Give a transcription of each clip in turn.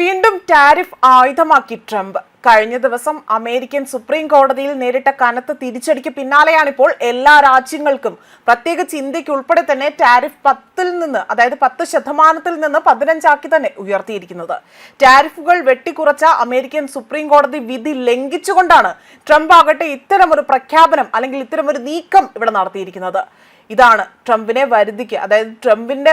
വീണ്ടും tariff ആയുധമാക്കി Trump. കഴിഞ്ഞ ദിവസം അമേരിക്കൻ സുപ്രീം കോടതിയിൽ നേരിട്ട കനത്ത തിരിച്ചടിക്ക് പിന്നാലെയാണിപ്പോൾ എല്ലാ രാജ്യങ്ങൾക്കും പ്രത്യേക ഇന്ത്യയ്ക്ക് ഉൾപ്പെടെ തന്നെ ടാരിഫ് പത്തിൽ നിന്ന് അതായത് പത്ത് ശതമാനത്തിൽ നിന്ന് പതിനഞ്ചാക്കി തന്നെ ഉയർത്തിയിരിക്കുന്നത്. ടാരിഫുകൾ വെട്ടിക്കുറച്ച അമേരിക്കൻ സുപ്രീം കോടതി വിധി ലംഘിച്ചുകൊണ്ടാണ് ട്രംപ് ആകട്ടെ ഇത്തരമൊരു പ്രഖ്യാപനം അല്ലെങ്കിൽ ഇത്തരമൊരു നീക്കം ഇവിടെ നടത്തിയിരിക്കുന്നത്. ഇതാണ് ട്രംപിനെ വരുതിക്ക് അതായത് ട്രംപിന്റെ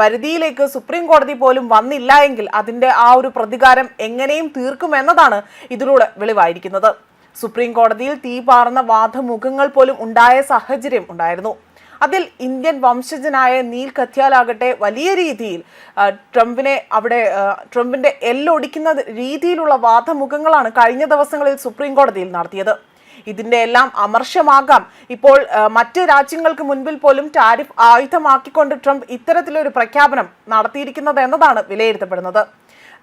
വരുതിയിലേക്ക് സുപ്രീം കോടതി പോലും വന്നില്ല എങ്കിൽ അതിന്റെ ആ ഒരു പ്രതികാരം എങ്ങനെയും തീർക്കുമെന്നതാണ് ഇതിലൂടെ വെളിവായിരിക്കുന്നത്. സുപ്രീം കോടതിയിൽ തീ പാർന്ന വാദമുഖങ്ങൾ പോലും ഉണ്ടായ സാഹചര്യം ഉണ്ടായിരുന്നു. അതിൽ ഇന്ത്യൻ വംശജനായ നീൽ കത്യാലാകട്ടെ വലിയ രീതിയിൽ ട്രംപിനെ അവിടെ ട്രംപിന്റെ എല്ലൊടിക്കുന്ന രീതിയിലുള്ള വാദമുഖങ്ങളാണ് കഴിഞ്ഞ ദിവസങ്ങളിൽ സുപ്രീം കോടതിയിൽ നടത്തിയത്. ഇതിന്റെ എല്ലാം അമർഷമാകാം. ഇപ്പോൾ മറ്റ് രാജ്യങ്ങൾക്ക് മുൻപിൽ പോലും ടാരിഫ് ആയുധമാക്കിക്കൊണ്ട് ട്രംപ് ഇത്തരത്തിലൊരു പ്രഖ്യാപനം നടത്തിയിരിക്കുന്നത് എന്നതാണ് വിലയിരുത്തപ്പെടുന്നത്.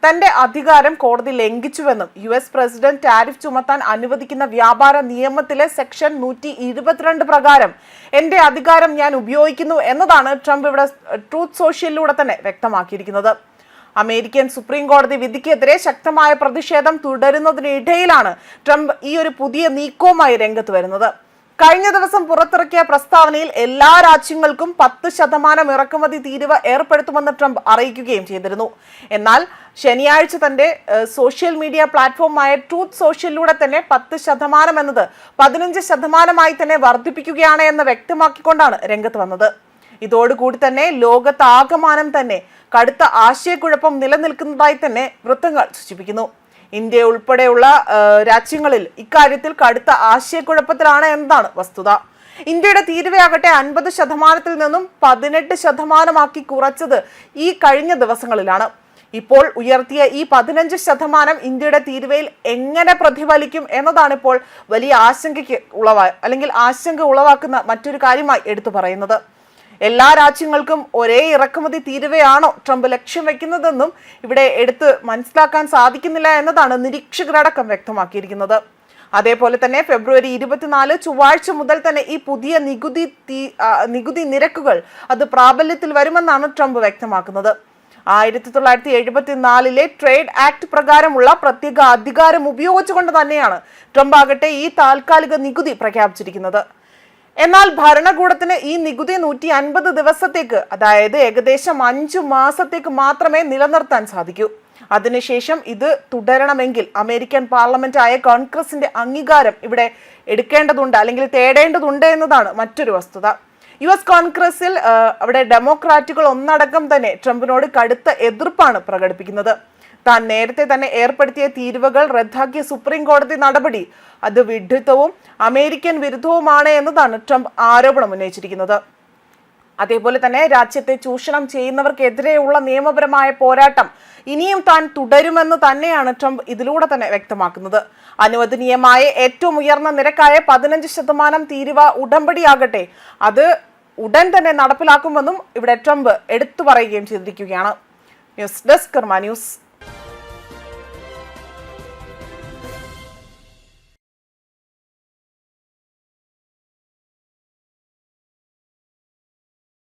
തന്റെ അധികാരം കോടതി ലംഘിച്ചുവെന്നും യു എസ് പ്രസിഡന്റ് ടാരിഫ് ചുമത്താൻ അനുവദിക്കുന്ന വ്യാപാര നിയമത്തിലെ സെക്ഷൻ നൂറ്റി ഇരുപത്തിരണ്ട് പ്രകാരം എന്റെ അധികാരം ഞാൻ ഉപയോഗിക്കുന്നു എന്നതാണ് ട്രംപ് ഇവിടെ ട്രൂത്ത് സോഷ്യലിലൂടെ തന്നെ വ്യക്തമാക്കിയിരിക്കുന്നത്. അമേരിക്കൻ സുപ്രീം കോടതി വിധിക്കെതിരെ ശക്തമായ പ്രതിഷേധം തുടരുന്നതിനിടയിലാണ് ട്രംപ് ഈ ഒരു പുതിയ നീക്കവുമായി രംഗത്ത് വരുന്നത്. കഴിഞ്ഞ ദിവസം പുറത്തിറക്കിയ പ്രസ്താവനയിൽ എല്ലാ രാജ്യങ്ങൾക്കും പത്ത് ശതമാനം ഇറക്കുമതി തീരുവ ഏർപ്പെടുത്തുമെന്ന് ട്രംപ് അറിയിക്കുകയും ചെയ്തിരുന്നു. എന്നാൽ ശനിയാഴ്ച തന്റെ സോഷ്യൽ മീഡിയ പ്ലാറ്റ്ഫോമായ ട്രൂത്ത് സോഷ്യലിലൂടെ തന്നെ പത്ത് ശതമാനം എന്നത് പതിനഞ്ച് ശതമാനമായി തന്നെ വർദ്ധിപ്പിക്കുകയാണ് എന്ന് വ്യക്തമാക്കിക്കൊണ്ടാണ് രംഗത്ത് വന്നത്. ഇതോടുകൂടി തന്നെ ലോകത്താകമാനം തന്നെ കടുത്ത ആശയക്കുഴപ്പം നിലനിൽക്കുന്നതായി തന്നെ വൃത്തങ്ങൾ സൂചിപ്പിക്കുന്നു. ഇന്ത്യ ഉൾപ്പെടെയുള്ള രാജ്യങ്ങളിൽ ഇക്കാര്യത്തിൽ കടുത്ത ആശയക്കുഴപ്പത്തിലാണ് എന്നതാണ് വസ്തുത. ഇന്ത്യയുടെ തീരുവയാകട്ടെ അൻപത് ശതമാനത്തിൽ നിന്നും പതിനെട്ട് ശതമാനമാക്കി കുറച്ചത് ഈ കഴിഞ്ഞ ദിവസങ്ങളിലാണ്. ഇപ്പോൾ ഉയർത്തിയ ഈ പതിനഞ്ച് ശതമാനം ഇന്ത്യയുടെ തീരുവയിൽ എങ്ങനെ പ്രതിഫലിക്കും എന്നതാണ് ഇപ്പോൾ വലിയ ആശങ്കയ്ക്ക് ഉളവാ അല്ലെങ്കിൽ ആശങ്ക ഉളവാക്കുന്ന മറ്റൊരു കാര്യമായി എടുത്തു പറയുന്നത്. എല്ലാ രാജ്യങ്ങൾക്കും ഒരേ ഇറക്കുമതി തീരുവയാണോ ട്രംപ് ലക്ഷ്യം വെക്കുന്നതെന്നും ഇവിടെ എടുത്ത് മനസ്സിലാക്കാൻ സാധിക്കുന്നില്ല എന്നതാണ് നിരീക്ഷകരടക്കം വ്യക്തമാക്കിയിരിക്കുന്നത്. അതേപോലെ തന്നെ ഫെബ്രുവരി ഇരുപത്തിനാല് ചൊവ്വാഴ്ച മുതൽ തന്നെ ഈ പുതിയ നികുതി നികുതി നിരക്കുകൾ അത് പ്രാബല്യത്തിൽ വരുമെന്നാണ് ട്രംപ് വ്യക്തമാക്കുന്നത്. ആയിരത്തി തൊള്ളായിരത്തി എഴുപത്തിനാലിലെ ട്രേഡ് ആക്ട് പ്രകാരമുള്ള പ്രത്യേക അധികാരം ഉപയോഗിച്ചുകൊണ്ട് തന്നെയാണ് ട്രംപ് ആകട്ടെ ഈ താൽക്കാലിക നികുതി പ്രഖ്യാപിച്ചിരിക്കുന്നത്. എന്നാൽ ഭരണകൂടത്തിന് ഈ നികുതി നൂറ്റി അൻപത് ദിവസത്തേക്ക് അതായത് ഏകദേശം അഞ്ചു മാസത്തേക്ക് മാത്രമേ നിലനിർത്താൻ സാധിക്കൂ. അതിനുശേഷം ഇത് തുടരണമെങ്കിൽ അമേരിക്കൻ പാർലമെന്റായ കോൺഗ്രസിന്റെ അംഗീകാരം ഇവിടെ എടുക്കേണ്ടതുണ്ട് അല്ലെങ്കിൽ തേടേണ്ടതുണ്ട് എന്നതാണ് മറ്റൊരു വസ്തുത. യു എസ് കോൺഗ്രസിൽ അവിടെ ഡെമോക്രാറ്റുകൾ ഒന്നടക്കം തന്നെ ട്രംപിനോട് കടുത്ത എതിർപ്പാണ് പ്രകടിപ്പിക്കുന്നത്. താൻ നേരത്തെ തന്നെ ഏർപ്പെടുത്തിയ തീരുവകൾ റദ്ദാക്കിയ സുപ്രീം കോടതി നടപടി. അത് വിഡ്ഢിത്തവും അമേരിക്കൻ വിരുദ്ധവുമാണ് എന്നതാണ് ട്രംപ് ആരോപണം ഉന്നയിച്ചിരിക്കുന്നത്. അതേപോലെ തന്നെ രാജ്യത്തെ ചൂഷണം ചെയ്യുന്നവർക്കെതിരെയുള്ള നിയമപരമായ പോരാട്ടം ഇനിയും താൻ തുടരുമെന്ന് തന്നെയാണ് ട്രംപ് ഇതിലൂടെ തന്നെ വ്യക്തമാക്കുന്നത്. അനുവദനീയമായ ഏറ്റവും ഉയർന്ന നിരക്കായ പതിനഞ്ച് ശതമാനം തീരുവ ഉടമ്പടിയാകട്ടെ അത് ഉടൻ തന്നെ നടപ്പിലാക്കുമെന്നും ഇവിടെ ട്രംപ് എടുത്തു പറയുകയും ചെയ്തിരിക്കുകയാണ്. News desk Karma news.